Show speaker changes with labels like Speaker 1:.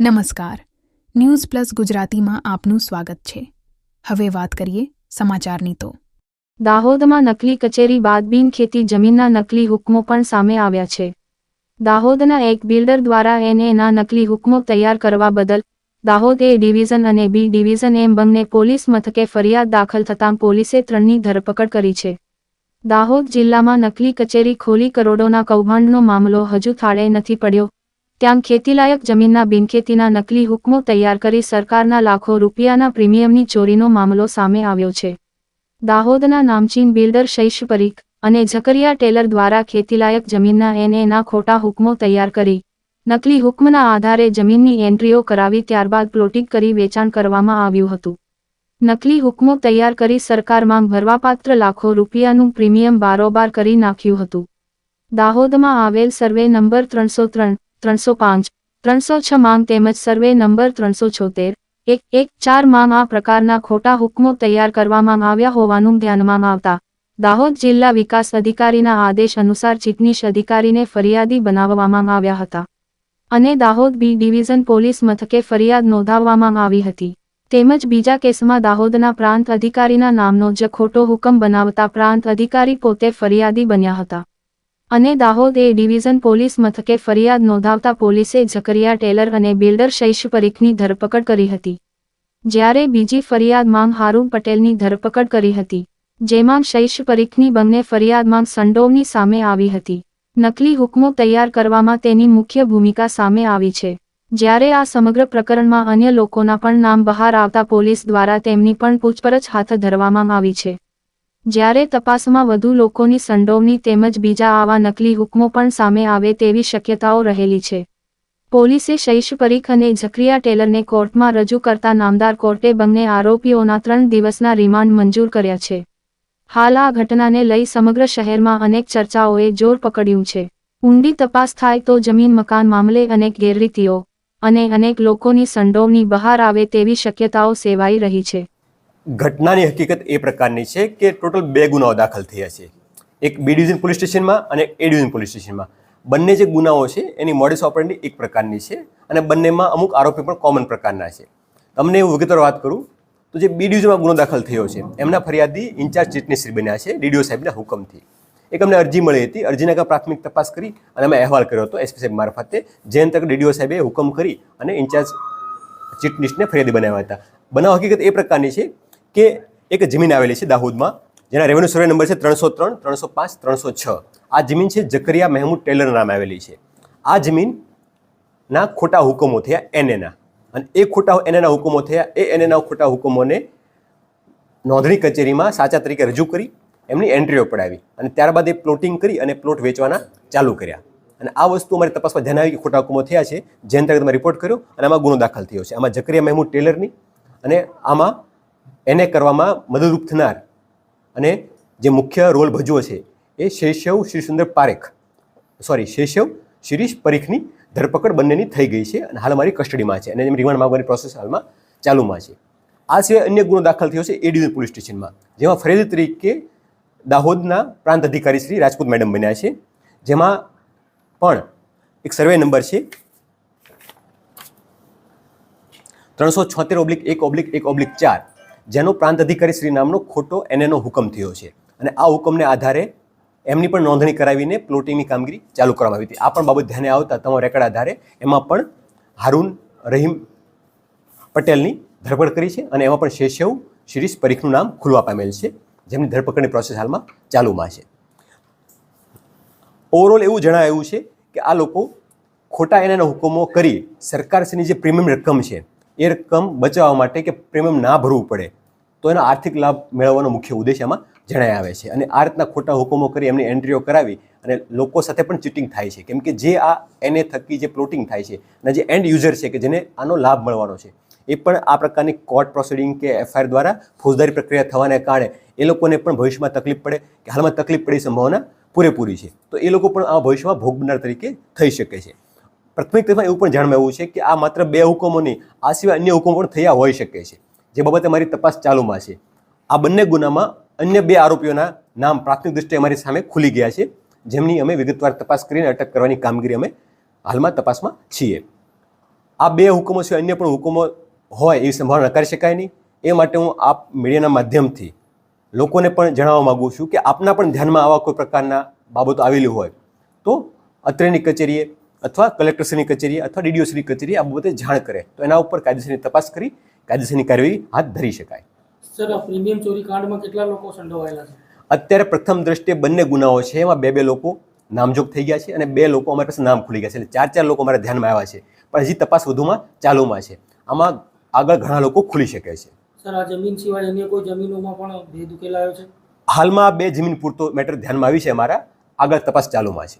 Speaker 1: નમસ્કાર. News plus ગુજરાતીમાં આપનું સ્વાગત છે. હવે વાત કરીએ સમાચારની તો.
Speaker 2: દાહોદમાં નકલી કચેરી બાદ બિનખેતી જમીનના નકલી હુકમો પણ સામે આવ્યા છે. દાહોદના એક બિલ્ડર દ્વારા એનએના નકલી હુકમો તૈયાર કરવા બદલ દાહોદ એ ડિવિઝન અને બી ડિવિઝન એમ બંને પોલીસ મથકે ફરિયાદ દાખલ થતાં પોલીસે ત્રણની ધરપકડ કરી છે. દાહોદ જિલ્લામાં નકલી કચેરી ખોલી કરોડોના કૌભાંડનો મામલો હજુ થાળે નથી પડ્યો. ત્યાં ખેતીલાયક જમીનના બિનખેતીના નકલી હુકમો તૈયાર કરી સરકારના લાખો રૂપિયાના પ્રીમિયમની ચોરીનો મામલો સામે આવ્યો છે. દાહોદના નામચીન બિલ્ડર શૈશ પરીખ અને ઝકરિયા ટેલર દ્વારા ખેતીલાયક જમીનના એનએના ખોટા હુકમો તૈયાર કરી, નકલી હુકમના આધારે જમીનની એન્ટ્રીઓ કરાવી ત્યારબાદ પ્લોટિંગ કરી વેચાણ કરવામાં આવ્યું હતું. નકલી હુકમો તૈયાર કરી સરકારમાં ભરવાપાત્ર લાખો રૂપિયાનું પ્રીમિયમ બારોબાર કરી નાખ્યું હતું. દાહોદમાં આવેલ સર્વે નંબર ત્રણસો ત્રણ ત્રણસો પાંચ, ત્રણસો છ માંગ તેમજ સર્વે નંબર ત્રણસો છોતેર, એક એક, ચાર માંગ આ પ્રકારના ખોટા હુકમો તૈયાર કરવામાં આવ્યા હોવાનું ધ્યાનમાં આવતા દાહોદ જિલ્લા વિકાસ અધિકારીના આદેશ અનુસાર ચીટનીશ અધિકારીને ફરિયાદી બનાવવામાં આવ્યા હતા અને દાહોદ બી ડિવિઝન પોલીસ મથકે ફરિયાદ નોંધાવવામાં આવી હતી. તેમજ બીજા કેસમાં દાહોદના પ્રાંત અધિકારીના નામનો જ ખોટો હુકમ બનાવતા પ્રાંત અધિકારી પોતે ફરિયાદી બન્યા હતા. અને દાહોદ એ ડિવિઝન પોલીસ મથકે ફરિયાદ નોંધાવતા પોલીસે ઝકરિયા ટેલર અને બિલ્ડર શૈશ પરીખની ધરપકડ કરી હતી. જ્યારે બીજી ફરિયાદ માંગ હારૂન પટેલની ધરપકડ કરી હતી, જેમાં શૈશ પરીખની બંને ફરિયાદમાં સંડોવની સામે આવી હતી. નકલી હુકમો તૈયાર કરવામાં તેની મુખ્ય ભૂમિકા સામે આવી છે. જ્યારે આ સમગ્ર પ્રકરણમાં અન્ય લોકોના પણ નામ બહાર આવતા પોલીસ દ્વારા તેમની પણ પૂછપરછ હાથ ધરવામાં આવી છે. જ્યારે તપાસમાં વધુ લોકોની સંડોવણી તેમજ બીજા આવા નકલી હુકમો પણ સામે આવે તેવી શક્યતાઓ રહેલી છે. પોલીસે શૈશ પરીખ અને ઝકરિયા ટેલરને કોર્ટમાં રજૂ કરતા નામદાર કોર્ટે બંને આરોપીઓના ત્રણ દિવસના રિમાન્ડ મંજૂર કર્યા છે. હાલ આ ઘટનાને લઈ સમગ્ર શહેરમાં અનેક ચર્ચાઓએ જોર પકડ્યું છે. ઊંડી તપાસ થાય તો જમીન મકાન મામલે અનેક ગેરરીતિઓ અને અનેક લોકોની સંડોવણી બહાર આવે તેવી શક્યતાઓ સેવાઈ રહી છે.
Speaker 3: ઘટનાની હકીકત એ પ્રકારની છે કે ટોટલ બે ગુનાઓ દાખલ થયા છે. એક બી ડિવિઝન પોલીસ સ્ટેશનમાં અને એ ડિવિઝન પોલીસ સ્ટેશનમાં. બંને જે ગુનાઓ છે એની મોડેસ ઓપરેન્ડી એક પ્રકારની છે અને બંનેમાં અમુક આરોપી પણ કોમન પ્રકારના છે. તમને એવું વિગતવાર વાત કરું, તો જે બી ડિવિઝનમાં ગુનો દાખલ થયો છે, એમના ફરિયાદી ઇન્ચાર્જ ચીટનીશ્રી બન્યા છે, ડીડીઓ સાહેબના હુકમથી. એક અમને અરજી મળી હતી, અરજીના આગળ પ્રાથમિક તપાસ કરી અને અમે અહેવાલ કર્યો હતો એસપી સાહેબ મારફતે જે અંતર્ગત ડીડીઓ સાહેબે હુકમ કરી અને ઇન્ચાર્જ ચીટનીશને ફરિયાદી બનાવ્યા હતા. બનાવ હકીકત એ પ્રકારની છે કે એક જમીન આવેલી છે દાહોદમાં, જેના રેવન્યુ સર્વે નંબર છે ત્રણસો ત્રણ, ત્રણસો પાંચ, ત્રણસો છ. આ જમીન છે જકરિયા મહેમૂદ ટેલર નામે આવેલી છે. આ જમીનના ખોટા હુકમો થયા એનએના. અને એ ખોટા એનએના હુકમો થયા, એ એનએના ખોટા હુકમોને નોંધણી કચેરીમાં સાચા તરીકે રજૂ કરી, એમની એન્ટ્રીઓ પડાવી અને ત્યારબાદ એ પ્લોટિંગ કરી અને પ્લોટ વેચવાના ચાલુ કર્યા. અને આ વસ્તુ અમારી તપાસમાં ધ્યાન આવી કે ખોટા હુકમો થયા છે જે અંતર્ગત અમે રિપોર્ટ કર્યો અને આમાં ગુનો દાખલ થયો છે. આમાં જકરિયા મહેમૂદ ટેલરની અને આમાં એને કરવામાં મદદરૂપ થનાર. અને જે મુખ્ય રોલ ભજવો છે, એ શૈશવ શ્રી સુંદર પારેખ સોરી શૈશવ શિરીષ પરીખની ધરપકડ બંનેની થઈ ગઈ છે અને હાલ અમારી કસ્ટડીમાં છે અને એમ રિમાન્ડ માંગવાની પ્રોસેસ હાલમાં ચાલુમાં છે. આ સિવાય અન્ય ગુનો દાખલ થયો છે એ ડિવિઝન પોલીસ સ્ટેશનમાં, જેમાં ફરિયાદી તરીકે દાહોદના પ્રાંત અધિકારી શ્રી રાજપૂત મેડમ બન્યા છે, જેમાં પણ એક સર્વે નંબર છે, ત્રણસો છોતેર ઓબ્લિક એક ઓબ્લિક એક ઓબ્લિક ચાર જેનો પ્રાંત અધિકારી શ્રી નામનો ખોટો એનએનો હુકમ થયો છે. અને આ હુકમને આધારે એમની પણ નોંધણી કરાવીને પ્લોટિંગની કામગીરી ચાલુ કરવામાં આવી હતી. આ પણ બાબત ધ્યાને આવતા તમારા રેકર્ડ આધારે એમાં પણ હારૂન રહીમ પટેલની ધરપકડ કરી છે અને એમાં પણ શેષવ શિરીષ પરીખનું નામ ખુલવા પામેલ છે, જેમની ધરપકડની પ્રોસેસ હાલમાં ચાલુમાં છે. ઓવરઓલ એવું જણાયું છે કે આ લોકો ખોટા એના હુકમો કરી સરકારશ્રીની જે પ્રીમિયમ રકમ છે એ રકમ બચાવવા માટે કે પ્રીમિયમ ના ભરવું પડે, તો એનો આર્થિક લાભ મેળવવાનો મુખ્ય ઉદ્દેશ એમાં જણાય આવે છે. અને આ રીતના ખોટા હુકમો કરી એમની એન્ટ્રીઓ કરાવી અને લોકો સાથે પણ ચીટિંગ થાય છે. કેમ કે જે આ એને થકી જે પ્લોટિંગ થાય છે અને જે એન્ડ યુઝર છે કે જેને આનો લાભ મળવાનો છે, એ પણ આ પ્રકારની કોર્ટ પ્રોસિડિંગ કે એફઆઈઆર દ્વારા ફોજદારી પ્રક્રિયા થવાને કારણે એ લોકોને પણ ભવિષ્યમાં તકલીફ પડે કે હાલમાં તકલીફ પડે સંભાવના પૂરેપૂરી છે. તો એ લોકો પણ આ ભવિષ્યમાં ભોગ બનનાર તરીકે થઈ શકે છે. પ્રાથમિક તથ્યમાં એવું પણ જાણવા એવું છે કે આ માત્ર બે હુકમોની, આ સિવાય અન્ય હુકમો પણ થયા હોઈ શકે છે, જે બાબતે મારી તપાસ ચાલુમાં છે. આ બંને ગુનામાં અન્ય બે આરોપીઓના નામ પ્રાથમિક દૃષ્ટિએ અમારી સામે ખુલી ગયા છે, જેમની અમે વિગતવાર તપાસ કરીને અટક કરવાની કામગીરી અમે હાલમાં તપાસમાં છીએ. આ બે હુકમો સિવાય અન્ય પણ હુકમો હોય એવી સંભાવના નકારી શકાય નહીં. એ માટે હું આપ મીડિયાના માધ્યમથી લોકોને પણ જણાવવા માગું છું કે આપના પણ ધ્યાનમાં આવા કોઈ પ્રકારના બાબતો આવેલી હોય તો અત્રેની કચેરીએ અથવા કલેક્ટરશ્રીની કચેરી અથવા ડીડીઓશ્રીની કચેરી આ બાબતે જાણ કરે. તો એના ઉપર કાયદેસરની તપાસ કરી કાયદેસરની કાર્યવાહી હાથ ધરી શકાય.
Speaker 4: સર પ્રીમિયમ ચોરી કાંડમાં કેટલા લોકો સંડોવાયેલા છે?
Speaker 3: અત્યારે પ્રથમ દ્રષ્ટિએ બંને ગુનાઓ છે એમાં બે બે લોકો નામજોગ થઈ ગયા છે અને બે લોકો અમારી પાસે નામ ખુલી ગયા છે. એટલે ચાર ચાર લોકો અમારા ધ્યાનમાં આવ્યા છે. પણ હજી તપાસ વધુમાં ચાલુમાં છે. આમાં આગળ ઘણા લોકો ખુલી શકે છે.
Speaker 4: સર આ જમીન સિવાય અન્ય કોઈ જમીનોમાં પણ ભેદ ઉકેલાયો છે?
Speaker 3: હાલમાં બે જમીન પૂરતો મેટર ધ્યાનમાં આવી છે અમારા. આગળ તપાસ ચાલુમાં છે.